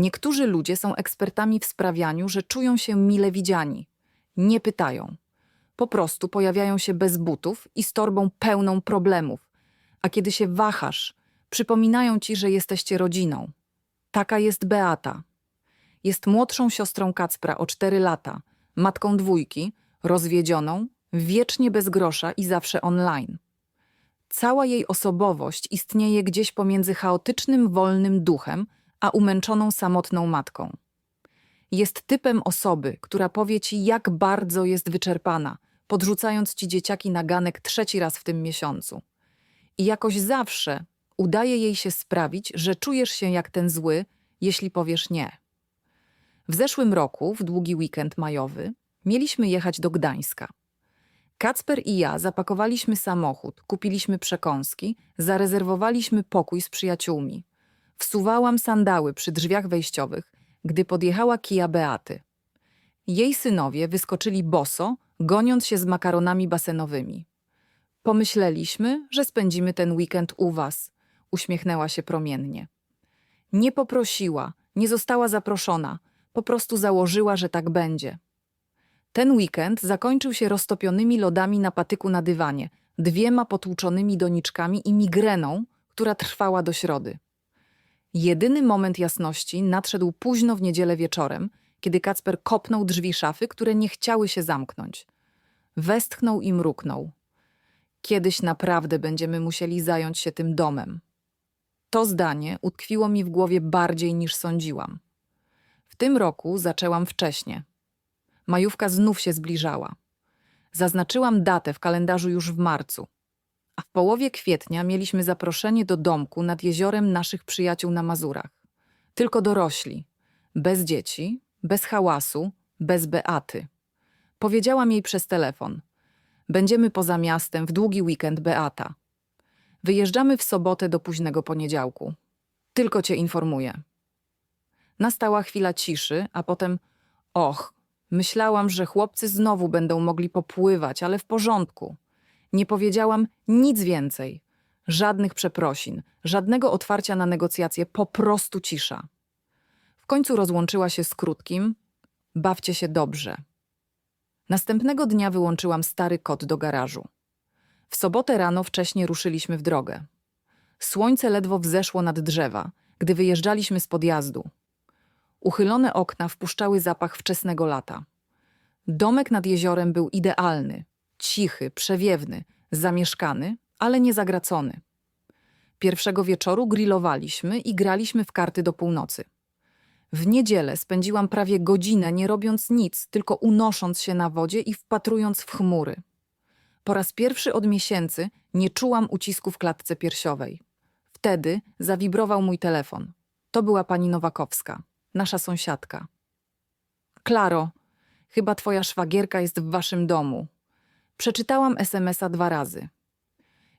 Niektórzy ludzie są ekspertami w sprawianiu, że czują się mile widziani. Nie pytają. Po prostu pojawiają się bez butów i z torbą pełną problemów. A kiedy się wahasz, przypominają ci, że jesteście rodziną. Taka jest Beata. Jest młodszą siostrą Kacpra o cztery lata, matką dwójki, rozwiedzioną, wiecznie bez grosza i zawsze online. Cała jej osobowość istnieje gdzieś pomiędzy chaotycznym, wolnym duchem, a umęczoną, samotną matką. Jest typem osoby, która powie ci, jak bardzo jest wyczerpana, podrzucając ci dzieciaki na ganek trzeci raz w tym miesiącu. I jakoś zawsze udaje jej się sprawić, że czujesz się jak ten zły, jeśli powiesz nie. W zeszłym roku, w długi weekend majowy, mieliśmy jechać do Gdańska. Kacper i ja zapakowaliśmy samochód, kupiliśmy przekąski, zarezerwowaliśmy pokój z przyjaciółmi. Wsuwałam sandały przy drzwiach wejściowych, gdy podjechała kija Beaty. Jej synowie wyskoczyli boso, goniąc się z makaronami basenowymi. Pomyśleliśmy, że spędzimy ten weekend u was, uśmiechnęła się promiennie. Nie poprosiła, nie została zaproszona, po prostu założyła, że tak będzie. Ten weekend zakończył się roztopionymi lodami na patyku na dywanie, dwiema potłuczonymi doniczkami i migreną, która trwała do środy. Jedyny moment jasności nadszedł późno w niedzielę wieczorem, kiedy Kacper kopnął drzwi szafy, które nie chciały się zamknąć. Westchnął i mruknął. Kiedyś naprawdę będziemy musieli zająć się tym domem. To zdanie utkwiło mi w głowie bardziej niż sądziłam. W tym roku zaczęłam wcześnie. Majówka znów się zbliżała. Zaznaczyłam datę w kalendarzu już w marcu. A w połowie kwietnia mieliśmy zaproszenie do domku nad jeziorem naszych przyjaciół na Mazurach. Tylko dorośli. Bez dzieci, bez hałasu, bez Beaty. Powiedziałam jej przez telefon. Będziemy poza miastem w długi weekend Beata. Wyjeżdżamy w sobotę do późnego poniedziałku. Tylko cię informuję. Nastała chwila ciszy, a potem och, myślałam, że chłopcy znowu będą mogli popływać, ale w porządku. Nie powiedziałam nic więcej. Żadnych przeprosin, żadnego otwarcia na negocjacje, po prostu cisza. W końcu rozłączyła się z krótkim bawcie się dobrze. Następnego dnia wyłączyłam stary kot do garażu. W sobotę rano wcześnie ruszyliśmy w drogę. Słońce ledwo wzeszło nad drzewa, gdy wyjeżdżaliśmy z podjazdu. Uchylone okna wpuszczały zapach wczesnego lata. Domek nad jeziorem był idealny, cichy, przewiewny, zamieszkany, ale nie zagracony. Pierwszego wieczoru grillowaliśmy i graliśmy w karty do północy. W niedzielę spędziłam prawie godzinę nie robiąc nic, tylko unosząc się na wodzie i wpatrując w chmury. Po raz pierwszy od miesięcy nie czułam ucisku w klatce piersiowej. Wtedy zawibrował mój telefon. To była pani Nowakowska, nasza sąsiadka. Klaro, chyba twoja szwagierka jest w waszym domu. Przeczytałam SMS-a dwa razy.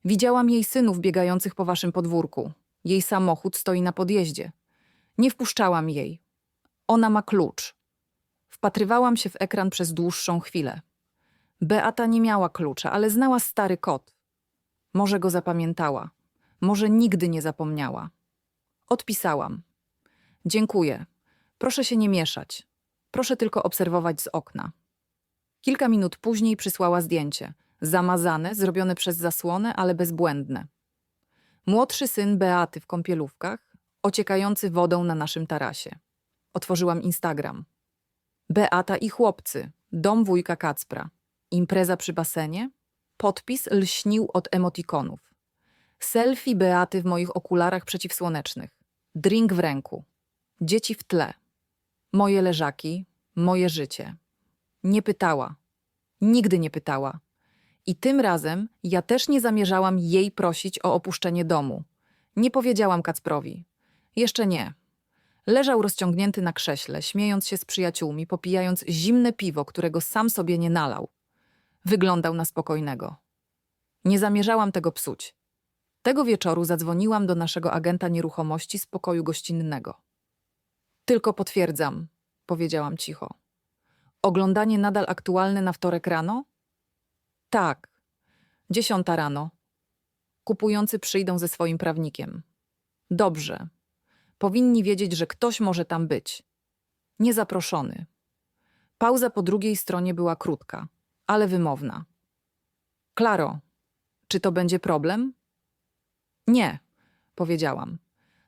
Widziałam jej synów biegających po waszym podwórku. Jej samochód stoi na podjeździe. Nie wpuszczałam jej. Ona ma klucz. Wpatrywałam się w ekran przez dłuższą chwilę. Beata nie miała klucza, ale znała stary kod. Może go zapamiętała, może nigdy nie zapomniała. Odpisałam. Dziękuję. Proszę się nie mieszać. Proszę tylko obserwować z okna. Kilka minut później przysłała zdjęcie. Zamazane, zrobione przez zasłonę, ale bezbłędne. Młodszy syn Beaty w kąpielówkach, ociekający wodą na naszym tarasie. Otworzyłam Instagram. Beata i chłopcy, dom wujka Kacpra. Impreza przy basenie? Podpis lśnił od emotikonów. Selfie Beaty w moich okularach przeciwsłonecznych. Drink w ręku. Dzieci w tle. Moje leżaki, moje życie. Nie pytała. Nigdy nie pytała. I tym razem ja też nie zamierzałam jej prosić o opuszczenie domu. Nie powiedziałam Kacprowi. Jeszcze nie. Leżał rozciągnięty na krześle, śmiejąc się z przyjaciółmi, popijając zimne piwo, którego sam sobie nie nalał. Wyglądał na spokojnego. Nie zamierzałam tego psuć. Tego wieczoru zadzwoniłam do naszego agenta nieruchomości z pokoju gościnnego. Tylko potwierdzam, powiedziałam cicho. Oglądanie nadal aktualne na wtorek rano? Tak. Dziesiąta rano. Kupujący przyjdą ze swoim prawnikiem. Dobrze. Powinni wiedzieć, że ktoś może tam być. Niezaproszony. Pauza po drugiej stronie była krótka, ale wymowna. Klaro, czy to będzie problem? Nie, powiedziałam.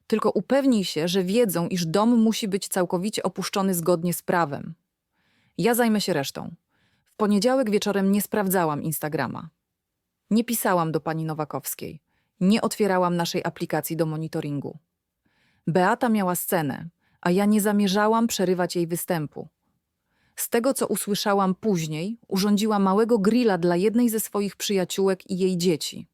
Tylko upewnij się, że wiedzą, iż dom musi być całkowicie opuszczony zgodnie z prawem. Ja zajmę się resztą. W poniedziałek wieczorem nie sprawdzałam Instagrama. Nie pisałam do pani Nowakowskiej. Nie otwierałam naszej aplikacji do monitoringu. Beata miała scenę, a ja nie zamierzałam przerywać jej występu. Z tego, co usłyszałam później, urządziła małego grilla dla jednej ze swoich przyjaciółek i jej dzieci.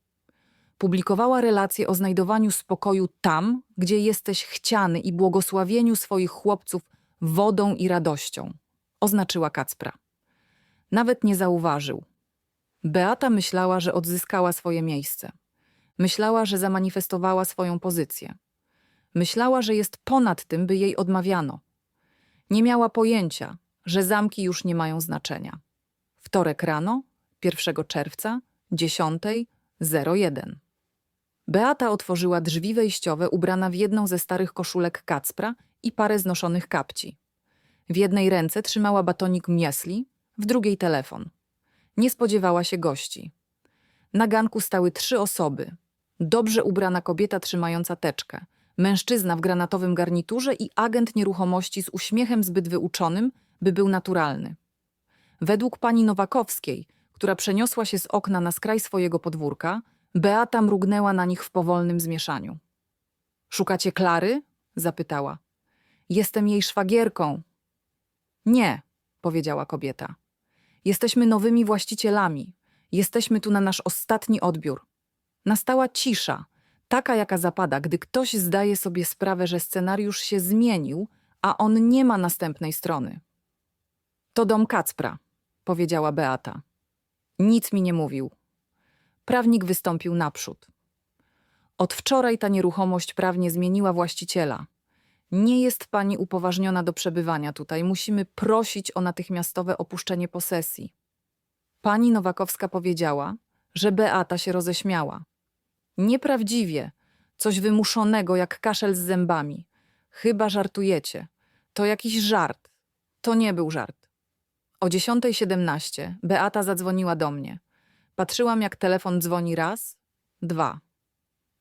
Publikowała relacje o znajdowaniu spokoju tam, gdzie jesteś chciany i błogosławieniu swoich chłopców wodą i radością. Oznaczyła Kacpra. Nawet nie zauważył. Beata myślała, że odzyskała swoje miejsce. Myślała, że zamanifestowała swoją pozycję. Myślała, że jest ponad tym, by jej odmawiano. Nie miała pojęcia, że zamki już nie mają znaczenia. Wtorek rano, 1 czerwca, 10.01. Beata otworzyła drzwi wejściowe ubrana w jedną ze starych koszulek Kacpra i parę znoszonych kapci. W jednej ręce trzymała batonik miesli, w drugiej telefon. Nie spodziewała się gości. Na ganku stały trzy osoby. Dobrze ubrana kobieta trzymająca teczkę, mężczyzna w granatowym garniturze i agent nieruchomości z uśmiechem zbyt wyuczonym, by był naturalny. Według pani Nowakowskiej, która przeniosła się z okna na skraj swojego podwórka, Beata mrugnęła na nich w powolnym zmieszaniu. Szukacie Klary? zapytała. Jestem jej szwagierką. Nie, powiedziała kobieta. Jesteśmy nowymi właścicielami. Jesteśmy tu na nasz ostatni odbiór. Nastała cisza, taka jaka zapada, gdy ktoś zdaje sobie sprawę, że scenariusz się zmienił, a on nie ma następnej strony. To dom Kacpra, powiedziała Beata. Nic mi nie mówił. Prawnik wystąpił naprzód. Od wczoraj ta nieruchomość prawnie zmieniła właściciela. Nie jest pani upoważniona do przebywania tutaj. Musimy prosić o natychmiastowe opuszczenie posesji. Pani Nowakowska powiedziała, że Beata się roześmiała. Nieprawdziwie, coś wymuszonego jak kaszel z zębami. Chyba żartujecie. To jakiś żart. To nie był żart. O 10.17 Beata zadzwoniła do mnie. Patrzyłam, jak telefon dzwoni raz, dwa.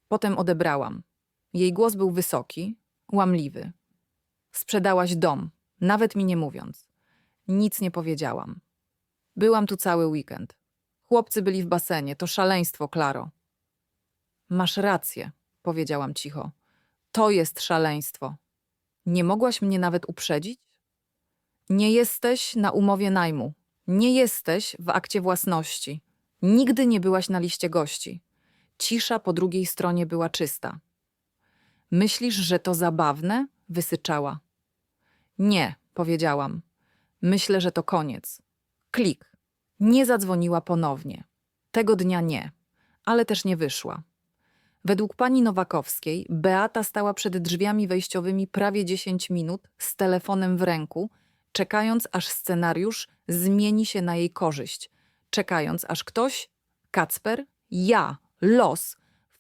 Potem odebrałam. Jej głos był wysoki, łamliwy. Sprzedałaś dom, nawet mi nie mówiąc. Nic nie powiedziałam. Byłam tu cały weekend. Chłopcy byli w basenie, to szaleństwo, Klaro. Masz rację, powiedziałam cicho. To jest szaleństwo. Nie mogłaś mnie nawet uprzedzić? Nie jesteś na umowie najmu. Nie jesteś w akcie własności. Nigdy nie byłaś na liście gości. Cisza po drugiej stronie była czysta. Myślisz, że to zabawne? wysyczała. Nie, powiedziałam. Myślę, że to koniec. Klik. Nie zadzwoniła ponownie. Tego dnia nie, ale też nie wyszła. Według pani Nowakowskiej, Beata stała przed drzwiami wejściowymi prawie 10 minut z telefonem w ręku, czekając aż scenariusz zmieni się na jej korzyść, czekając aż ktoś, Kacper, ja, los,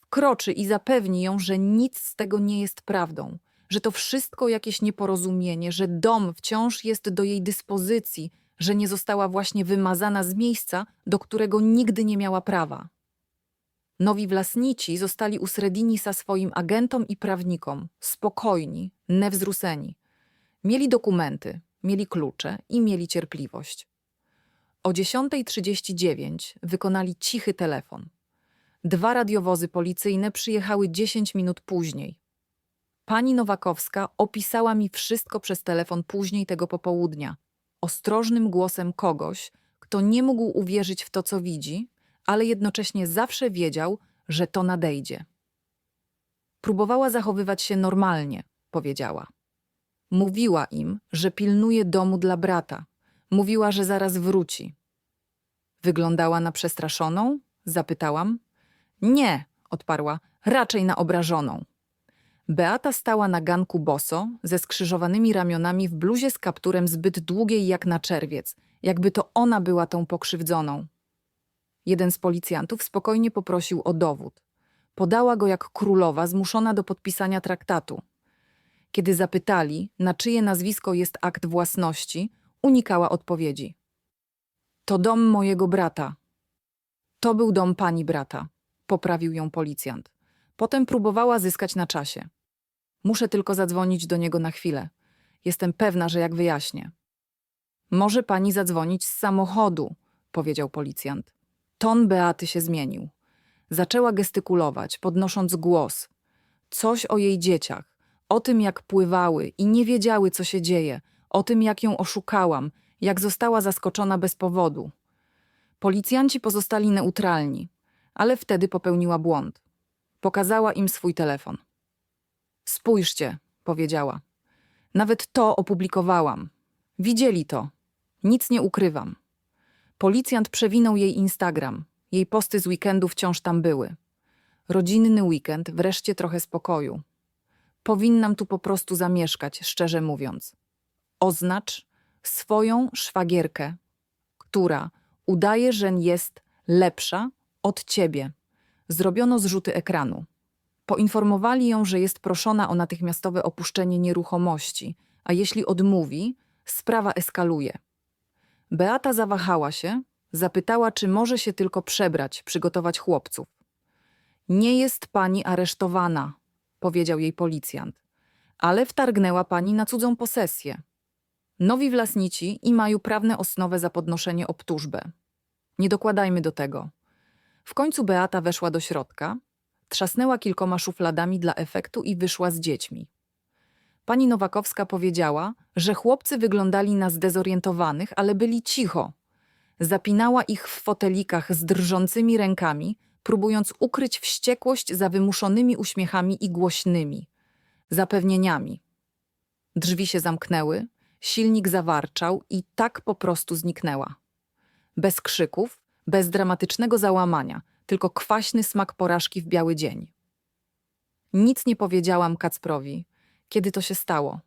wkroczy i zapewni ją, że nic z tego nie jest prawdą, że to wszystko jakieś nieporozumienie, że dom wciąż jest do jej dyspozycji, że nie została właśnie wymazana z miejsca, do którego nigdy nie miała prawa. Nowi wlasnici zostali u Sredinisa swoim agentom i prawnikom, spokojni, nevzruseni. Mieli dokumenty, mieli klucze i mieli cierpliwość. O 10.39 wykonali cichy telefon. Dwa radiowozy policyjne przyjechały 10 minut później. Pani Nowakowska opisała mi wszystko przez telefon później tego popołudnia, ostrożnym głosem kogoś, kto nie mógł uwierzyć w to, co widzi, ale jednocześnie zawsze wiedział, że to nadejdzie. Próbowała zachowywać się normalnie, powiedziała. Mówiła im, że pilnuje domu dla brata. Mówiła, że zaraz wróci. Wyglądała na przestraszoną? Zapytałam. Nie, odparła, raczej na obrażoną. Beata stała na ganku boso, ze skrzyżowanymi ramionami w bluzie z kapturem zbyt długiej jak na czerwiec, jakby to ona była tą pokrzywdzoną. Jeden z policjantów spokojnie poprosił o dowód. Podała go jak królowa zmuszona do podpisania traktatu. Kiedy zapytali, na czyje nazwisko jest akt własności, unikała odpowiedzi. To dom mojego brata. To był dom pani brata, poprawił ją policjant. Potem próbowała zyskać na czasie. Muszę tylko zadzwonić do niego na chwilę. Jestem pewna, że jak wyjaśnię. Może pani zadzwonić z samochodu, powiedział policjant. Ton Beaty się zmienił. Zaczęła gestykulować, podnosząc głos. Coś o jej dzieciach, o tym jak pływały i nie wiedziały, co się dzieje, o tym jak ją oszukałam, jak została zaskoczona bez powodu. Policjanci pozostali neutralni, ale wtedy popełniła błąd. Pokazała im swój telefon. Spójrzcie, powiedziała. Nawet to opublikowałam. Widzieli to. Nic nie ukrywam. Policjant przewinął jej Instagram. Jej posty z weekendu wciąż tam były. Rodzinny weekend, wreszcie trochę spokoju. Powinnam tu po prostu zamieszkać, szczerze mówiąc. Oznacz swoją szwagierkę, która udaje, że jest lepsza od ciebie. Zrobiono zrzuty ekranu. Poinformowali ją, że jest proszona o natychmiastowe opuszczenie nieruchomości, a jeśli odmówi, sprawa eskaluje. Beata zawahała się, zapytała, czy może się tylko przebrać, przygotować chłopców. Nie jest pani aresztowana, powiedział jej policjant, ale wtargnęła pani na cudzą posesję. Nowi wlasnici i mają prawne osnowę za podnoszenie obtużbę. Nie dokładajmy do tego. W końcu Beata weszła do środka, trzasnęła kilkoma szufladami dla efektu i wyszła z dziećmi. Pani Nowakowska powiedziała, że chłopcy wyglądali na zdezorientowanych, ale byli cicho. Zapinała ich w fotelikach z drżącymi rękami, próbując ukryć wściekłość za wymuszonymi uśmiechami i głośnymi zapewnieniami. Drzwi się zamknęły, silnik zawarczał i tak po prostu zniknęła. Bez krzyków, bez dramatycznego załamania, tylko kwaśny smak porażki w biały dzień. Nic nie powiedziałam Kacprowi, kiedy to się stało.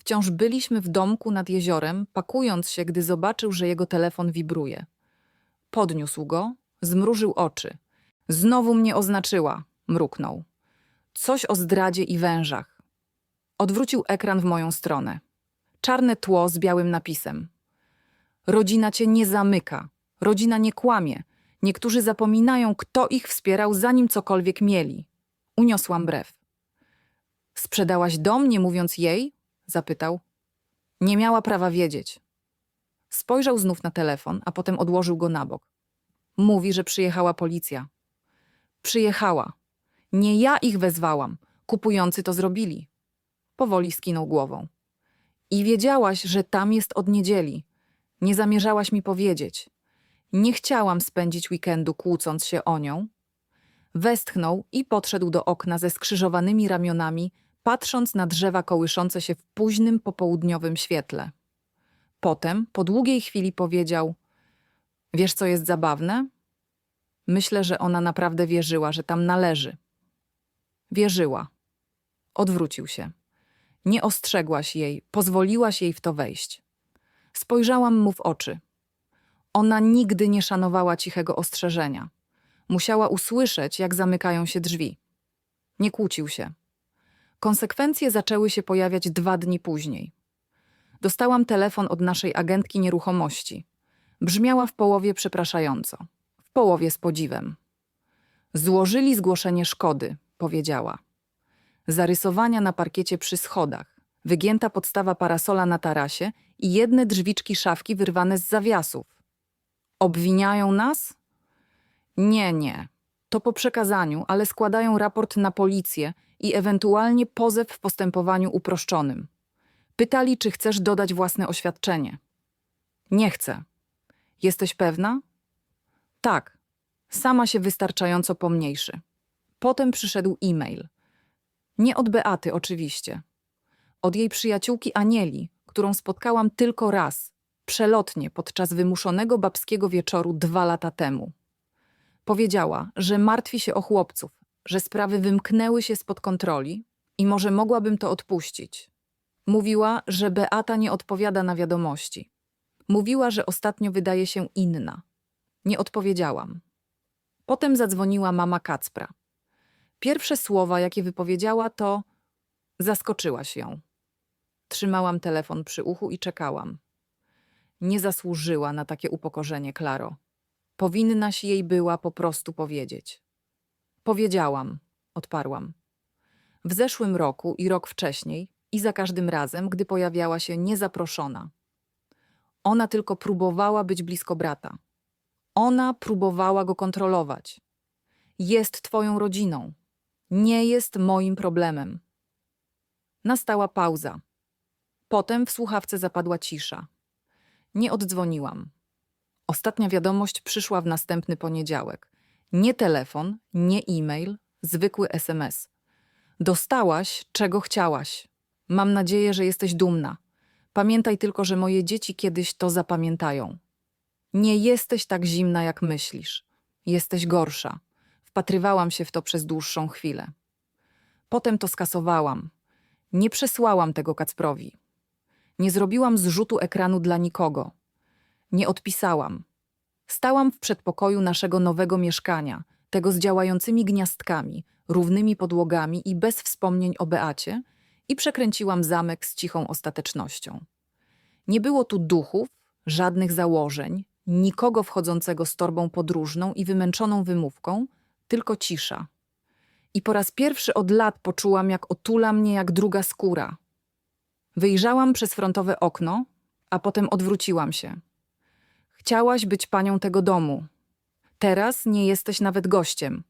Wciąż byliśmy w domku nad jeziorem, pakując się, gdy zobaczył, że jego telefon wibruje. Podniósł go, zmrużył oczy. Znowu mnie oznaczyła, mruknął. Coś o zdradzie i wężach. Odwrócił ekran w moją stronę. Czarne tło z białym napisem. Rodzina cię nie zamyka. Rodzina nie kłamie. Niektórzy zapominają, kto ich wspierał, zanim cokolwiek mieli. Uniosłam brew. Sprzedałaś dom, nie mówiąc jej? Zapytał. Nie miała prawa wiedzieć. Spojrzał znów na telefon, a potem odłożył go na bok. Mówi, że przyjechała policja. Przyjechała. Nie ja ich wezwałam. Kupujący to zrobili. Powoli skinął głową. I wiedziałaś, że tam jest od niedzieli. Nie zamierzałaś mi powiedzieć. Nie chciałam spędzić weekendu kłócąc się o nią. Westchnął i podszedł do okna ze skrzyżowanymi ramionami, patrząc na drzewa kołyszące się w późnym popołudniowym świetle. Potem, po długiej chwili, powiedział: Wiesz, co jest zabawne? Myślę, że ona naprawdę wierzyła, że tam należy. Wierzyła. Odwrócił się. Nie ostrzegłaś jej, pozwoliłaś jej w to wejść. Spojrzałam mu w oczy. Ona nigdy nie szanowała cichego ostrzeżenia. Musiała usłyszeć, jak zamykają się drzwi. Nie kłócił się. Konsekwencje zaczęły się pojawiać dwa dni później. Dostałam telefon od naszej agentki nieruchomości. Brzmiała w połowie przepraszająco, w połowie z podziwem. Złożyli zgłoszenie szkody, powiedziała. Zarysowania na parkiecie przy schodach, wygięta podstawa parasola na tarasie i jedne drzwiczki szafki wyrwane z zawiasów. Obwiniają nas? Nie, nie. To po przekazaniu, ale składają raport na policję i ewentualnie pozew w postępowaniu uproszczonym. Pytali, czy chcesz dodać własne oświadczenie. Nie chcę. Jesteś pewna? Tak. Sama się wystarczająco pomniejszy. Potem przyszedł e-mail. Nie od Beaty, oczywiście. Od jej przyjaciółki Anieli, którą spotkałam tylko raz, przelotnie podczas wymuszonego babskiego wieczoru dwa lata temu. Powiedziała, że martwi się o chłopców, że sprawy wymknęły się spod kontroli i może mogłabym to odpuścić. Mówiła, że Beata nie odpowiada na wiadomości. Mówiła, że ostatnio wydaje się inna. Nie odpowiedziałam. Potem zadzwoniła mama Kacpra. Pierwsze słowa, jakie wypowiedziała, to: Zaskoczyłaś ją. Trzymałam telefon przy uchu i czekałam. Nie zasłużyła na takie upokorzenie, Klaro. Powinnaś jej była po prostu powiedzieć. Powiedziałam, odparłam. W zeszłym roku i rok wcześniej i za każdym razem, gdy pojawiała się niezaproszona. Ona tylko próbowała być blisko brata. Ona próbowała go kontrolować. Jest twoją rodziną. Nie jest moim problemem. Nastała pauza. Potem w słuchawce zapadła cisza. Nie oddzwoniłam. Ostatnia wiadomość przyszła w następny poniedziałek. Nie telefon, nie e-mail, zwykły SMS. Dostałaś, czego chciałaś. Mam nadzieję, że jesteś dumna. Pamiętaj tylko, że moje dzieci kiedyś to zapamiętają. Nie jesteś tak zimna, jak myślisz. Jesteś gorsza. Wpatrywałam się w to przez dłuższą chwilę. Potem to skasowałam. Nie przesłałam tego Kacprowi. Nie zrobiłam zrzutu ekranu dla nikogo. Nie odpisałam. Stałam w przedpokoju naszego nowego mieszkania, tego z działającymi gniazdkami, równymi podłogami i bez wspomnień o Beacie, i przekręciłam zamek z cichą ostatecznością. Nie było tu duchów, żadnych założeń, nikogo wchodzącego z torbą podróżną i wymęczoną wymówką, tylko cisza. I po raz pierwszy od lat poczułam, jak otula mnie jak druga skóra. Wyjrzałam przez frontowe okno, a potem odwróciłam się. Chciałaś być panią tego domu. Teraz nie jesteś nawet gościem.